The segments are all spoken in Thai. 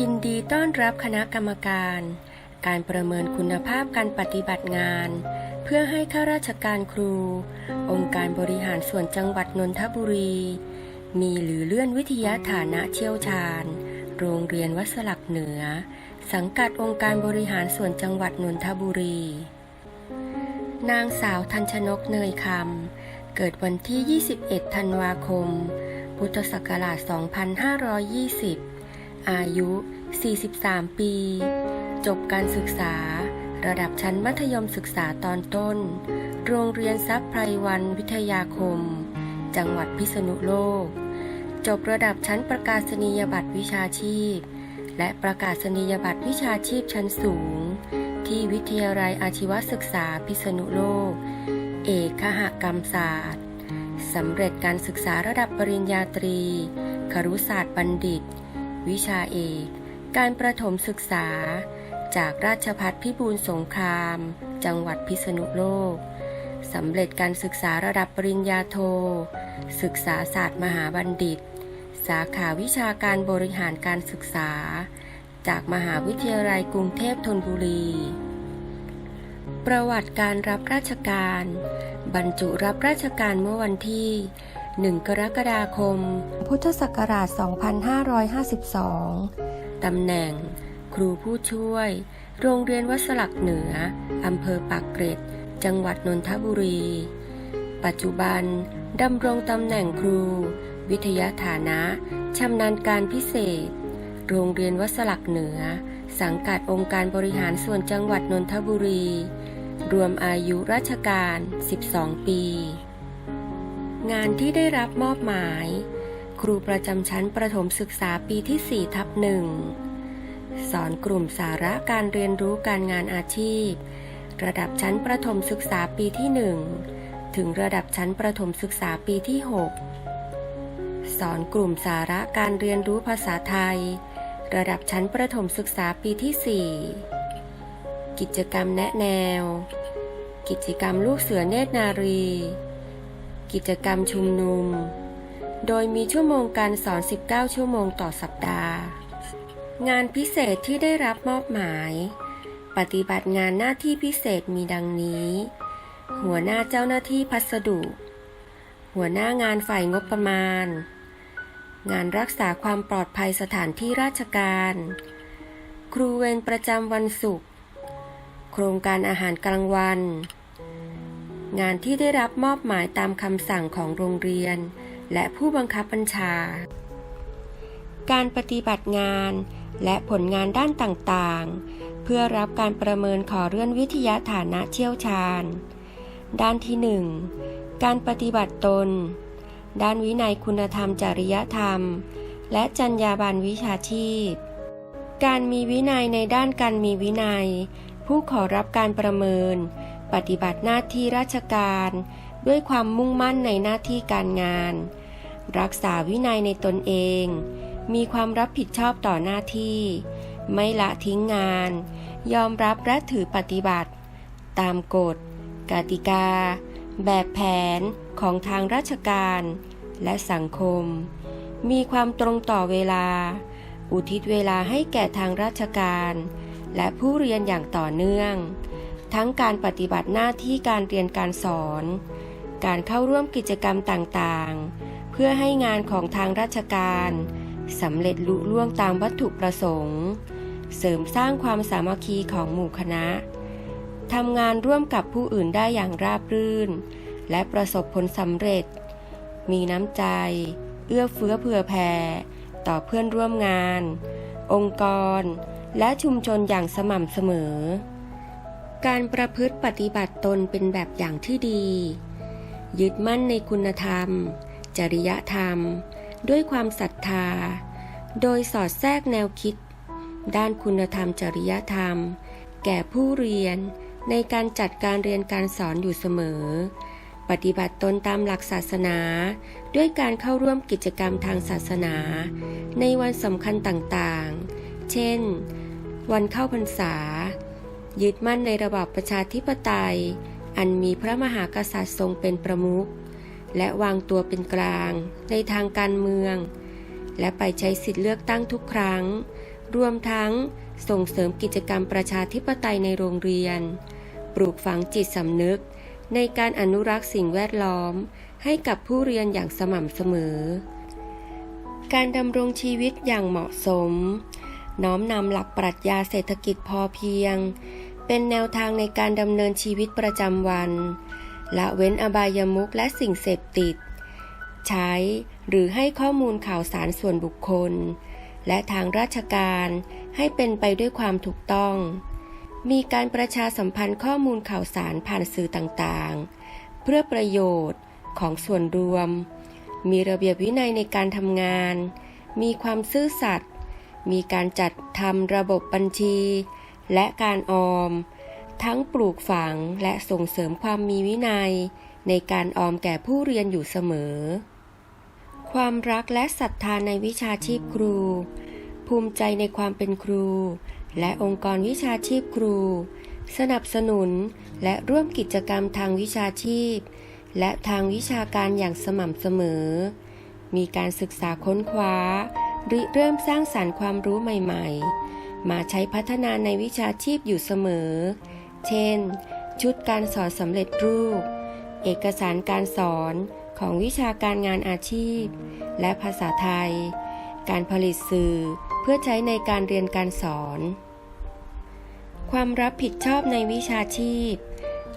ยินดีต้อนรับคณะกรรมการ การประเมินคุณภาพการปฏิบัติงาน เพื่อให้ข้าราชการครู องค์การบริหารส่วนจังหวัดนนทบุรี มีหรือเลื่อนวิทยาฐานะเชี่ยวชาญ โรงเรียนวัดสลักเหนือ สังกัดองค์การบริหารส่วนจังหวัดนนทบุรี นางสาวทันชนกเนยคำเกิดวันที่ 21 ธันวาคม พุทธศักราช 2520 อายุ 43 ปี จบการศึกษา ระดับชั้นมัธยมศึกษาตอนต้น โรงเรียนทรัพย์ไพรวันวิทยาคม จังหวัดพิษณุโลก จบระดับชั้นประกาศนียบัตรวิชาชีพ และประกาศนียบัตรวิชาชีพชั้นสูง ที่วิทยาลัยอาชีวศึกษาพิษณุโลก เอกคหกรรมศาสตร์สำเร็จการศึกษาระดับปริญญาตรี ครุศาสตร์บัณฑิต วิชาเอก การประถมศึกษา จากราชพัฒพิบูลสงคราม จังหวัดพิษณุโลก สำเร็จการศึกษาระดับปริญญาโท ศึกษาศาสตร์มหาบัณฑิต สาขาวิชาการบริหารการศึกษา จากมหาวิทยาลัยกรุงเทพธนบุรี ประวัติการรับราชการ บรรจุรับราชการเมื่อวันที่ 1 กรกฎาคม พุทธศักราช 2552 ตำแหน่ง ครูผู้ช่วย โรงเรียนวัดสลักเหนือ อำเภอปากเกร็ด จังหวัดนนทบุรี ปัจจุบันดำรงตำแหน่งครู วิทยาฐานะชำนาญการพิเศษ โรงเรียนวัดสลักเหนือ สังกัดองค์การบริหารส่วนจังหวัดนนทบุรี รวมอายุราชการ 12 ปี งานที่ได้รับมอบหมาย ครูประจำชั้นประถมศึกษาปีที่4ทับหนึ่งสอนกลุ่มสาระการเรียนรู้การงานอาชีพ ระดับชั้นประถมศึกษาปีที่ 1 ถึงระดับชั้นประถมศึกษาปีที่ 6 สอนกลุ่มสาระการเรียนรู้ภาษาไทย ระดับชั้นประถมศึกษาปีที่ 4 กิจกรรมแนะแนว กิจกรรมลูกเสือเนตรนารี กิจกรรมชุมนุม โดยมีชั่วโมงการสอน 19 ชั่วโมงต่อสัปดาห์ งานพิเศษที่ได้รับมอบหมาย ปฏิบัติงานหน้าที่พิเศษมีดังนี้ หัวหน้าเจ้าหน้าที่พัสดุ หัวหน้างานฝ่ายงบประมาณ งานรักษาความปลอดภัยสถานที่ราชการ ครูเวรประจำวันศุกร์ โครงการอาหารกลางวัน งานที่ได้รับมอบหมายตามคำสั่งของโรงเรียน และผู้บังคับบัญชา การปฏิบัติงานและผลงานด้านต่างๆ เพื่อรับการประเมินขอเลื่อนวิทยาฐานะเชี่ยวชาญ ด้านที่ 1 การปฏิบัติตน ด้านวินัยคุณธรรมจริยธรรม และจรรยาบรรณวิชาชีพ การมีวินัยในด้านการมีวินัย ผู้ขอรับการประเมิน ปฏิบัติหน้าที่ราชการ ด้วยความมุ่งมั่นในหน้าที่การงาน รักษาวินัยในตนเอง มีความรับผิดชอบต่อหน้าที่ ไม่ละทิ้งงาน ยอมรับและถือปฏิบัติ ตามกฎ กติกา แบบแผนของทางราชการ และสังคม มีความตรงต่อเวลา อุทิศเวลาให้แก่ทางราชการ และผู้เรียนอย่างต่อเนื่อง ทั้งการปฏิบัติหน้าที่การเรียนการสอน การเข้าร่วมกิจกรรมต่างๆ เพื่อให้งานของทางราชการสำเร็จลุล่วงตามวัตถุประสงค์ เสริมสร้างความสามัคคีของหมู่คณะทำงานร่วมกับผู้อื่นได้อย่างราบรื่น และประสบผลสำเร็จ มีน้ำใจ เอื้อเฟื้อเผื่อแผ่ ต่อเพื่อนร่วมงาน องค์กร และชุมชนอย่างสม่ำเสมอ การประพฤติปฏิบัติตนเป็นแบบอย่างที่ดี ยึดมั่นในคุณธรรม จริยธรรม ด้วยความศรัทธา โดยสอดแทรกแนวคิด ด้านคุณธรรมจริยธรรม แก่ผู้เรียนในการจัดการเรียนการสอนอยู่เสมอ ปฏิบัติตนตามหลักศาสนา ด้วยการเข้าร่วมกิจกรรมทางศาสนา ในวันสำคัญต่างๆ เช่น วันเข้าพรรษา ยึดมั่นในระบอบประชาธิปไตย อันมีพระมหากษัตริย์ทรงเป็นประมุข และวางตัวเป็นกลาง ในทางการเมือง และไปใช้สิทธิเลือกตั้งทุกครั้ง รวมทั้งส่งเสริมกิจกรรมประชาธิปไตยในโรงเรียน ปลูกฝังจิตสำนึก ในการอนุรักษ์สิ่งแวดล้อม ให้กับผู้เรียนอย่างสม่ำเสมอ การดำรงชีวิตอย่างเหมาะสม น้อมนำหลักปรัชญาเศรษฐกิจพอเพียง เป็นแนวทางในการดำเนินชีวิตประจำวัน ละเว้นอบายามุขและสิ่งเสพติด ใช้หรือให้ข้อมูลข่าวสารส่วนบุคคล และทางราชการให้เป็นไปด้วยความถูกต้อง มีการประชาสัมพันธ์ข้อมูลข่าวสารผ่านสื่อต่างๆ เพื่อประโยชน์ของส่วนรวม มีระเบียบวินัยในการทำงาน มีความซื่อสัตย์มีการจัดทำระบบบัญชี และการออม ทั้งปลูกฝังและส่งเสริมความมีวินัย ในการออมแก่ผู้เรียนอยู่เสมอ ความรักและศรัทธาในวิชาชีพครู ภูมิใจในความเป็นครู และองค์กรวิชาชีพครู สนับสนุนและร่วมกิจกรรมทางวิชาชีพ และทางวิชาการอย่างสม่ำเสมอ มีการศึกษาค้นคว้า ริเริ่มสร้างสารรค์ความรู้ใหม่ ๆ มาใช้พัฒนาในวิชาชีพอยู่เสมอ เช่น ชุดการสอนสำเร็จรูป เอกสารการสอนของวิชาการงานอาชีพ และภาษาไทย การผลิตสื่อเพื่อใช้ในการเรียนการสอน ความรับผิดชอบในวิชาชีพ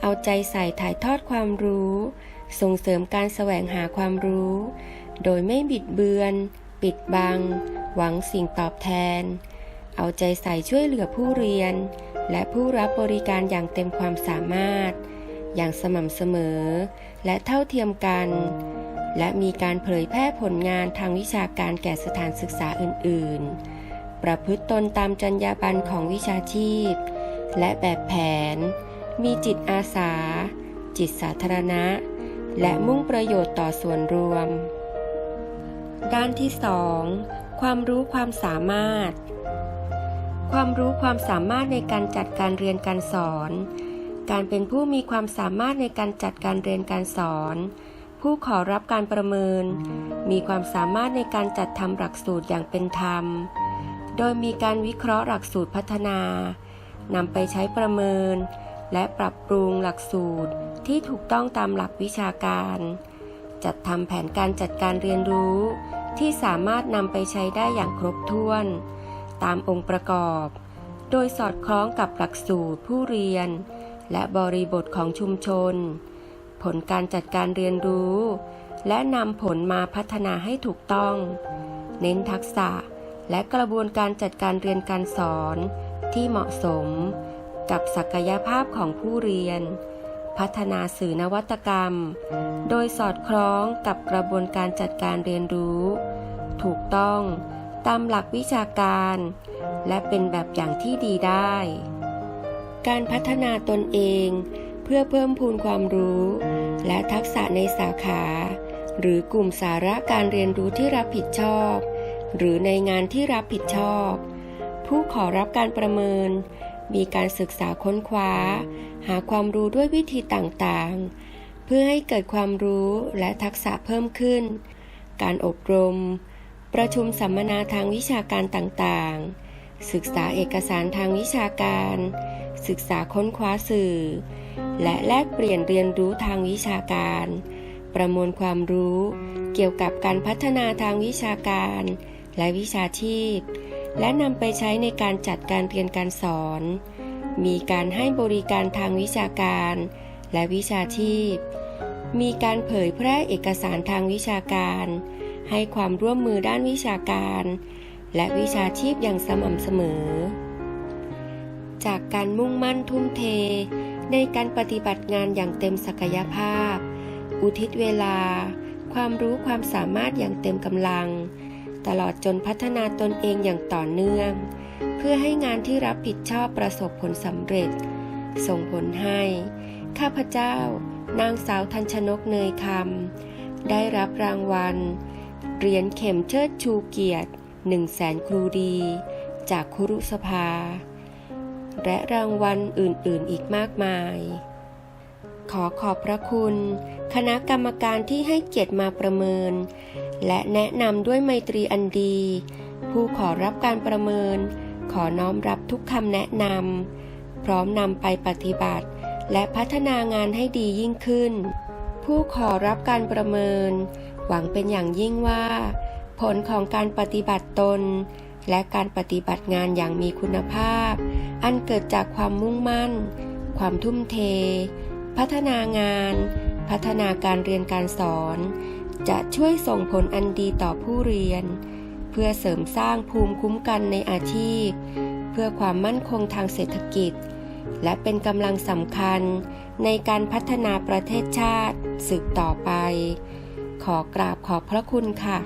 เอาใจใส่ถ่ายทอดความรู้ ส่งเสริมการแสวงหาความรู้ โดยไม่บิดเบือน ปิดบัง หวังสิ่งตอบแทน เอาใจใส่ช่วยเหลือผู้เรียน และผู้รับบริการอย่างเต็มความสามารถ อย่างสม่ำเสมอ และเท่าเทียมกัน และมีการเผยแพร่ผลงานทางวิชาการแก่สถานศึกษาอื่น ๆ ประพฤติตนตามจรรยาบรรณของวิชาชีพ และแบบแผน มีจิตอาสา จิตสาธารณะ และมุ่งประโยชน์ต่อส่วนรวม ด้านที่ 2 ความรู้ความสามารถ ความรู้ความสามารถในการจัดการเรียนการสอน การเป็นผู้มีความสามารถในการจัดการเรียนการสอน ผู้ขอรับการประเมิน มีความสามารถในการจัดทำหลักสูตรอย่างเป็นธรรม โดยมีการวิเคราะห์หลักสูตรพัฒนานำไปใช้ประเมิน และปรับปรุงหลักสูตรที่ถูกต้องตามหลักวิชาการ จัดทำแผนการจัดการเรียนรู้ ที่สามารถนำไปใช้ได้อย่างครบถ้วน ตามองค์ประกอบ โดยสอดคล้องกับหลักสูตรผู้เรียน และบริบทของชุมชน ผลการจัดการเรียนรู้ และนำผลมาพัฒนาให้ถูกต้อง เน้นทักษะและกระบวนการจัดการเรียนการสอนที่เหมาะสม กับศักยภาพของผู้เรียน พัฒนาสื่อนวัตกรรม โดยสอดคล้องกับกระบวนการจัดการเรียนรู้ ถูกต้อง ตามหลักวิชาการ และเป็นแบบอย่างที่ดีได้ การพัฒนาตนเองเพื่อเพิ่มพูนความรู้ และทักษะในสาขา หรือกลุ่มสาระการเรียนรู้ที่รับผิดชอบ หรือในงานที่รับผิดชอบ ผู้ขอรับการประเมิน มีการศึกษาค้นคว้า หาความรู้ด้วยวิธีต่างๆ เพื่อให้เกิดความรู้และทักษะเพิ่มขึ้น การอบรม ประชุมสัมมนาทางวิชาการต่างๆ ศึกษาเอกสารทางวิชาการ ศึกษาค้นคว้าสื่อ และแลกเปลี่ยนเรียนรู้ทางวิชาการ ประมวลความรู้เกี่ยวกับการพัฒนาทางวิชาการ และวิชาชีพ และนำไปใช้ในการจัดการเรียนการสอน มีการให้บริการทางวิชาการ และวิชาชีพ มีการเผยแพร่เอกสารทางวิชาการ ให้ความร่วมมือด้านวิชาการ และวิชาชีพอย่างสม่ำเสมอ จากการมุ่งมั่นทุ่มเท ในการปฏิบัติงานอย่างเต็มศักยภาพ อุทิศเวลา ความรู้ความสามารถอย่างเต็มกำลัง ตลอดจนพัฒนาตนเองอย่างต่อเนื่อง เพื่อให้งานที่รับผิดชอบประสบผลสำเร็จ ส่งผลให้ ข้าพเจ้านางสาวทันชนกเนยคำได้รับรางวัล เหรียญเข็มเชิดชูเกียรติหนึ่งแสนครูดี จากคุรุสภา และรางวัลอื่นๆอีกมากมาย ขอขอบพระคุณ คณะกรรมการที่ให้เกียรติมาประเมิน และแนะนำด้วยไมตรีอันดี ผู้ขอรับการประเมิน ขอน้อมรับทุกคำแนะนำพร้อมนำไปปฏิบัติ และพัฒนางานให้ดียิ่งขึ้น ผู้ขอรับการประเมิน หวังเป็นอย่างยิ่งว่า ผลของการปฏิบัติตน และการปฏิบัติงานอย่างมีคุณภาพ อันเกิดจากความมุ่งมั่น ความทุ่มเท พัฒนางาน พัฒนาการเรียนการสอน จะช่วยส่งผลอันดีต่อผู้เรียน เพื่อเสริมสร้างภูมิคุ้มกันในอาชีพ เพื่อความมั่นคงทางเศรษฐกิจ และเป็นกำลังสำคัญในการพัฒนาประเทศชาติสืบต่อไป ขอกราบขอบพระคุณค่ะ